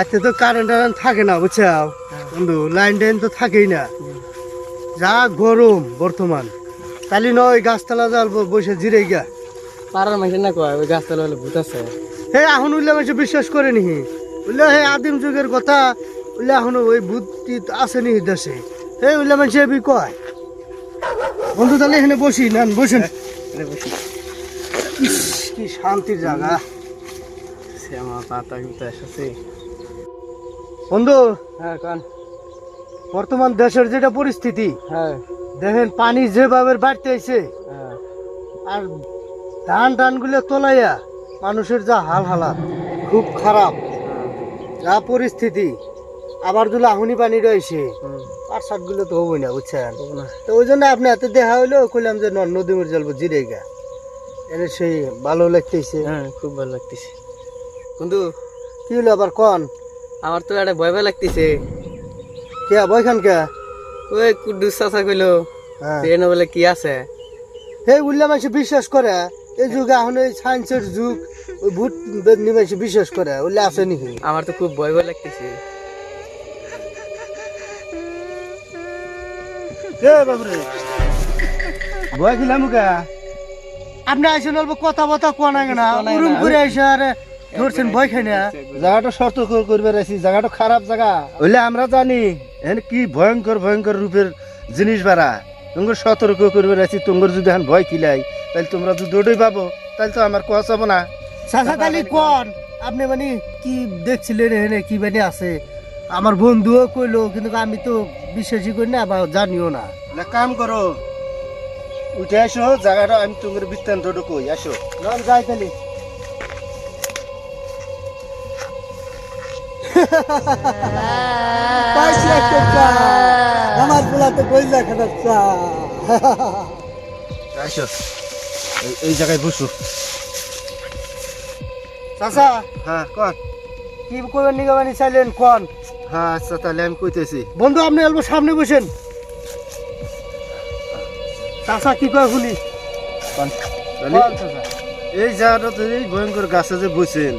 বাড়িতে তো কারেন্ট টারেন্ট থাকে না বুঝছাও? বন্ধু লাইন টাইন তো থাকেই না। যা গরম বর্তমান। তাহলে নয় গাছতলা জাল বসে জিরে গা। পাড়ার মাঝে না কয় ওই গাছতলা হলে ভূত আছে? হে এখন উল্লে মানুষ বিশ্বাস করে নিহি। উল্লে হে আদিম যুগের কথা উল্লে এখন ওই বুদ্ধি আছে নিহি দেশে। হে উল্লে মানুষ এবি কয়? বন্ধু তাহলে এখানে বসি না বসেন। ইস, কি শান্তির জায়গা। আমার পাতা কিন্তু এসেছে। বন্ধু হ্যাঁ কন? বর্তমান দেশের যেটা পরিস্থিতি হ্যাঁ। দেখেন পানি যেভাবে বাড়তে আইছে হ্যাঁ। আর ধান টানগুলো তোলাইয়া মানুষের যা হাল হালাত খুব খারাপ। যা পরিস্থিতি আবার যদি আহুনি পানি রয়েছে হুম। পাট শাকগুলো তো হবই না বুঝছেন? তো ওই জন্য আপনি এত দেখা হইল কইলাম যে ন- নদী মরে যাব জিরে গা। এনে সেই ভালো লাগতেছে। হ্যাঁ খুব ভালো লাগতেছে। কিন্তু কি হলো আবার কন? আমার তো একটা ভয় ভয় লাগতেছে। কে বইখান কে? ওই চাচা কইলো হ্যাঁ। বলে কি আছে? হে উল্লা মাসে বিশ্বাস করে। এই যুগ এখন এই সায়েন্সের যুগ ওই ভূত বেদনি বিশ্বাস করে। উল্লা আছে নাকি? আমার তো খুব ভয় ভয় লাগতেছে। ভয় খিলাম কা? আপনি আইসেন অল্প কথা বথা কোয়া না উরুম। করে আইসে আরে ধরছেন ভয় খাই না। জায়গাটা সতর্ক করবে রাখছি জায়গাটা খারাপ জায়গা। হইলে আমরা জানি এখানে কি ভয়ঙ্কর ভয়ঙ্কর রূপের জিনিস বাড়া। তোমার সতর্ক করবে রাখছি তোমার যদি এখন ভয় খিলাই তাহলে তোমরা যদি দৌড়ই পাবো তাহলে তো আমার কোয়া যাব না। চাচা তালি কোন? আপনি মানে কি দেখছিলেন এখানে কি মানে আছে? আমার বন্ধুও কইলো কিন্তু আমি তো বিশ্বাসই করি না বা জানিও না। না কাম করো। উঠে আসো জায়গাটা আমি তোমার বৃত্তান্তটা কই আসো। নাম যাই তালি পাইছি একটা চা আমার পোলাতে কই দেখা চা আসো এই- জায়গায় বসো চাচা। হ্যাঁ কন? কি করবেন চাইলেন কোন? হ্যাঁ আচ্ছা তাহলে আমি কইতেছি। বন্ধু আপনি অল্প সামনে বসেন। চাচা কি কয় শুনি? এই জায়গাটা এই ভয়ঙ্কর গাছে যে বসেন।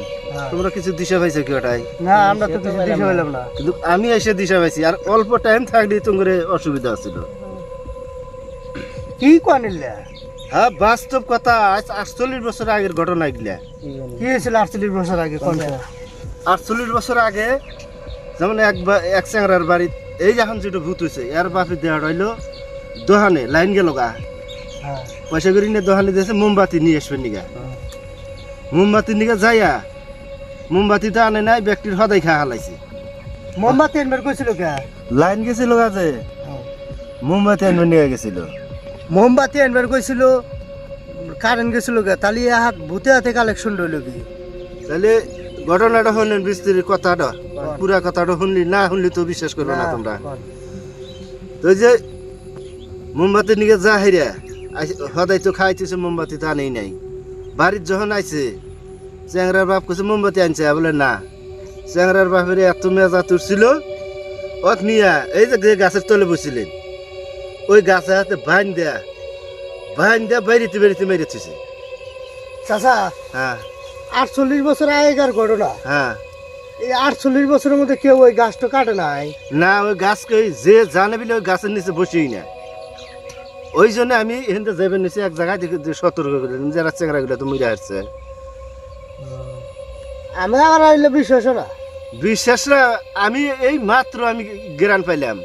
তোমরা কিছু দিশা পাইছো কি ওটাই? না আমরা তো কিছু দিতে পারলাম না। কিন্তু আমি এসে দিশা পাইছি আর অল্প টাইম থাকলে তোমার অসুবিধা ছিল কি কনিল্লা হ্যাঁ বাস্তব কথা আজ আটচল্লিশ বছর আগের ঘটনা এগুলা। কি হয়েছিল আটচল্লিশ বছর আগে? আটচল্লিশ বছর আগে যেমন এক এক চ্যাংরার বাড়ি এই যখন যেটা ভূত হয়েছে এর বাপে দেওয়া রইল দোহানে লাইন গেল গা। হ্যাঁ। পয়সা করে নিয়ে দোহানে দিয়েছে মোমবাতি নিয়ে আসবেন নিগা। মোমবাতি নিগা যাইয়া মোমবাতিটা আনে নাই ব্যক্তির সদাই খা হালাইছে। মোমবাতি এনবার কইছিল কে? লাইন গেছিল যে। মোমবাতি আনবে নিয়ে গেছিল। মোমবাতি এনবার কইছিল কারেন্ট গেছিল কে তাহলে এ হাত ভূতে হাতে কালেকশন রইল কি? তাহলে ঘটনাটা শুনলেন বিস্তির কথাটা পুরা কথাটা শুনলি না শুনলি তো বিশ্বাস করবে না তোমরা। তো যে মোমবাতি নিকে যা হেরিয়া সদাই তো খাইতেছে মোমবাতি তা নেই নাই। বাড়ির যখন আইছে চ্যাংরার বাপ কইছে মোমবাতি আনছে বলে না। চ্যাংরার বাপের এত মেজা তুলছিল অত নিয়া এই যে গাছের তলে বসছিলেন ওই গাছে হাতে বাইন দেয়া বাইন দেয়া বেরিতে বেরিতে মেরেছে চাচা হ্যাঁ। আটচল্লিশ বছর আগেকার ঘটনা। হ্যাঁ। এই আটচল্লিশ বছরের মধ্যে কেউ ওই গাছটা কাটে নাই। না ওই গাছকে যে জানে বলে ওই গাছের নিচে বসেই না। ওই জন্য আমি এখান থেকে যাবেন নিচে এক জায়গায় সতর্ক করে যারা চেংরা গুলো তো মরে আসছে। আমি আর আইলে বিশ্বাস না বিশ্বাসরা আমি এই মাত্র আমি জ্ঞান পাইলাম।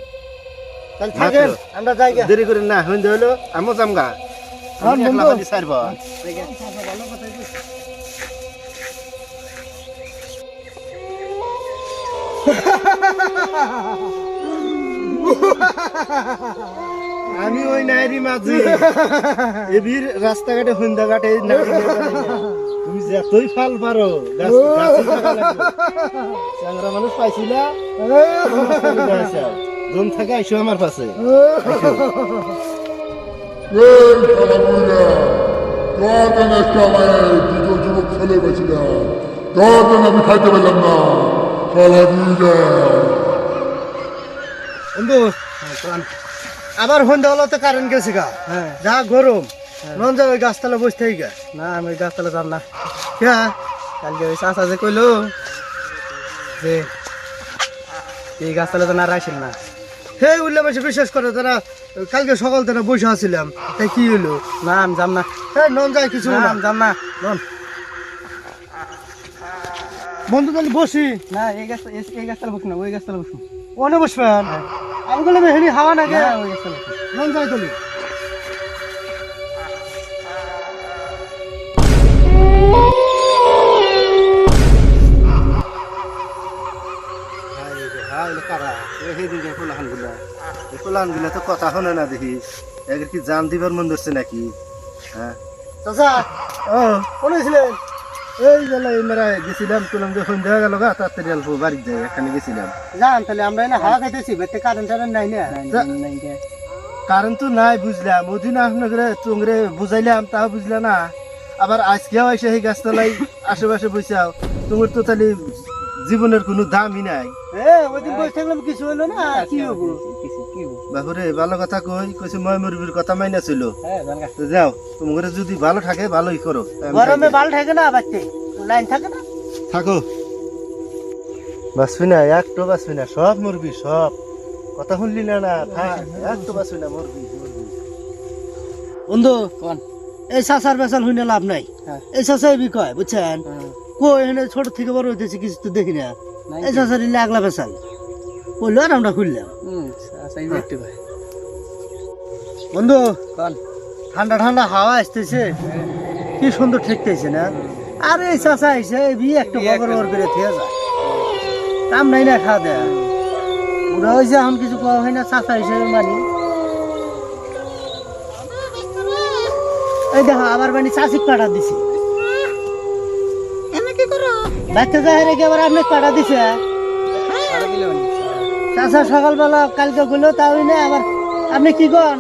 তাহলে থাকেন আমরা যাই। দেরি করে না হইতে হলো আমিও হ্যাঁ, আমি একলা। বাড়ি ছাড়ব। আমি ওই নাইরি মাঝি। এবির রাস্তাঘাটে হইন্দা ঘাটে নাইরি যতই ফাল পারো। চ্যাংরা মানুষ পাইছিলা। জম থাকে আইসো আমার পাশে। যুবক ছেলে তখন আমি খাইতে না বন্ধু আবার সন্ধ্যা হলো তো কারেন্ট গেছে গা। হ্যাঁ। যা গরম। নন যা ওই গাছতলা বসে থাকি। গা না আমি ওই গাছতলা যাম না। কে? কালকে ওই চাচা যে কইলো যে এই গাছতলা তো না রাখছিল না। হে উল্লে মাসে বিশ্বাস করে তারা কালকে সকাল থেকে বসে আছিলাম। তাই কি হলো না আমি যাম না। হ্যাঁ নন যায় কিছু না আমি যাম না। নন। বন্ধু তাহলে বসি। না এই গাছ এই- গাছতলা বসুন না ওই গাছতলা বসুন অনে বসবেন? আমি বললাম হেনি হাওয়া না গে ওই গাছতলা। নন যায় তাহলে। তো কথা শোনে না দেখি। এদের কি জান দিবার মন ধরছে নাকি? হ্যাঁ। চাচা ও কোনে ছিলেন এই গেছিলাম তুলাম যে সন্ধ্যা হয়ে গেল গা তাড়াতাড়ি অল্প বাড়ির যাই এখানে গেছিলাম। জান তাহলে আমরা এনে হাওয়া খাইতেছি বেতে কারেন্ট টারেন্ট নাই না? যা- কারণ তো নাই বুঝলাম। ওদিন আপনাকে তোমরে বুঝাইলাম তা বুঝলা না। আবার আজকেও এসে এই গাছতলাই আশেপাশে বসেও তোমার তো তাহলে জীবনের কোনো দামই নাই। কিছু হলো না? কি হব? বাপুরে ভালো কথা কই কইছে ময় মুরবির কথা মাইনা ছিল। হ্যাঁ যাও তোমার যদি ভালো থাকে ভালোই করো। গরমে। বাল থাকে না বাচ্চে? লাইন থাকে না? থাকো। বাঁচবি না একটু বাঁচবি না সব মরবি সব। কথা শুনলি না না? থাক একটু বাঁচবি না মরবি বন্ধু কোন এই চাচার বেচাল হইনে লাভ নাই। হ্যাঁ। এই চাচা এবি কয় বুঝছেন? কো ছোট থেকে বড় হইতেছে কিছু তো দেখি না। এই চাচার ইলে আগলা বলল আর আমরা খুললাম। বন্ধু ঠান্ডা ঠান্ডা হাওয়া আসতেছে। কি সুন্দর ঠেকতেছে না? আরে এই চাচা আইসে বি একটু বগর বগর করে থেকে যায়। কাম নাই না খাওয়া দেয়া। ওরা হয়েছে এখন কিছু কওয়া হয় না চাচা হিসেবে মানি। এই দেখো আবার বানি চাষিক পাঠা দিছে। বাচ্চা রেখে আবার আপনি পাঠা দিছে? চাষা সকালবেলা কালকে গেলো তাও না আবার আপনি কি করেন?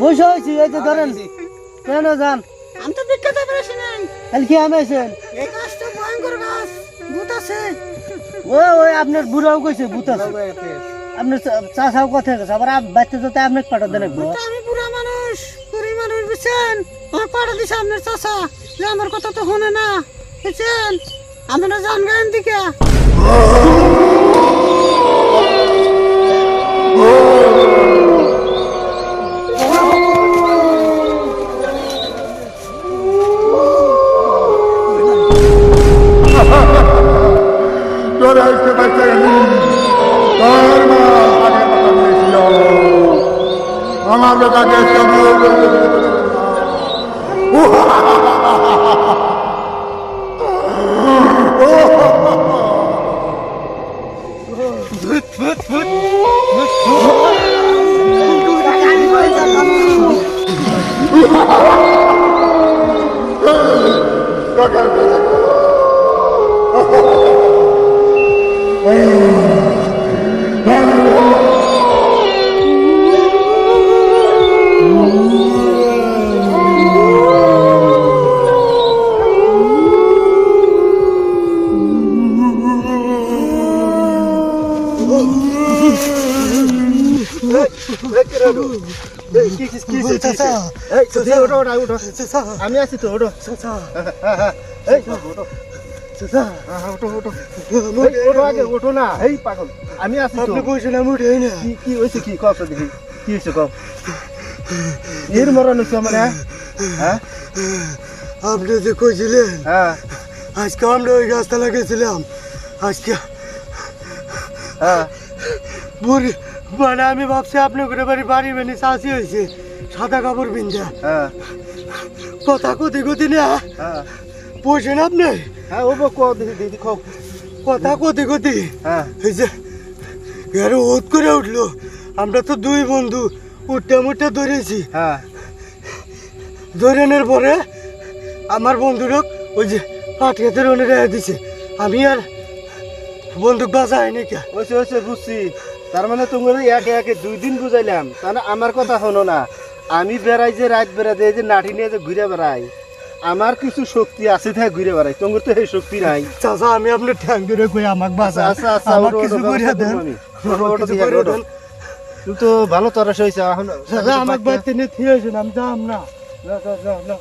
বসে হয়েছি এই যে ধরেন কেন যান? আমি তো বিখ্যাত পেরেছি তাহলে কি আমি আছেন এই গাছ ভয়ঙ্কর গাছ ভূত আছে। ও ওই আপনার বুড়াও কইছে ভূত আছে। আপনার চাষাও কথা গেছে আবার বাচ্চা যাতে আপনাকে পাঠা দেন একবার। তো আমি বুড়া মানুষ বুড়ি মানুষ বুঝছেন? আমার পাড়া দিছে আপনার চাষা যে আমার কথা তো শোনে না। বুঝছেন আপনারা জান গান দিকে। আমার বেটাকে Whoa! কি- হয়েছে? এই, এই, ওঠো, ওঠো, ওঠো। আমি আছি তো ওঠো হ্যাঁ, এই, ওঠো। হ্যাঁ, হ্যাঁ, ওঠো, ওঠো। ওঠো আগে, ওঠো না। এই পাগল, আমি আছি তো। আপনি বসে না উঠে না। কি কি হয়েছে কি? কও তো দেখি। কি হয়েছে কও? এর মরণ হয়েছে আমার হ্যাঁ? হ্যাঁ? আপনি যে কইছিলেন হ্যাঁ। আজকে আমরা ওই গাছতলা গেছিলাম আজকে হ্যাঁ। বুড়ি মানে আমি ভাবছি আপনি বাড়ি বাড়ি বেনি চাষি হয়েছে। সাদা কাপড় পিন্ধা। হ্যাঁ। কথা কতি কতি না। হ্যাঁ। বসেন আপনি হ্যাঁ ও দেখি দেখি কথা কতি কতি। হ্যাঁ। এই যে ওত করে উঠল। আমরা তো দুই বন্ধু উঠতে মুঠতে ধরেছি। হ্যাঁ। ধরেনের পরে আমার বন্ধুরক ওই যে আটকাতে রনে রেখে দিছে। আমি আর বন্দুক বাঁচা হয়নি কে? ওইসে ওইসে বুঝছি। তার মানে তোমার একে একে দুই দিন বুঝাইলাম। তাহলে আমার কথা শোনো না। আমি বেড়াই যে রাত বেড়াতে এই যে নাটি নিয়ে যে ঘুরে বেড়াই আমার কিছু শক্তি আছে তাই ঘুরে বেড়াই তোমার তো সেই শক্তি নাই। চাচা আমি আপনি ঠ্যাং ধরে কই আমাক বাঁচা? আচ্ছা আচ্ছা আমার কিছু দেন। তুমি তো ভালো তরাস হয়েছে এখন আমাক বাড়িতে নিয়ে থিয়েছেন আমি যাম না। না না। যাও।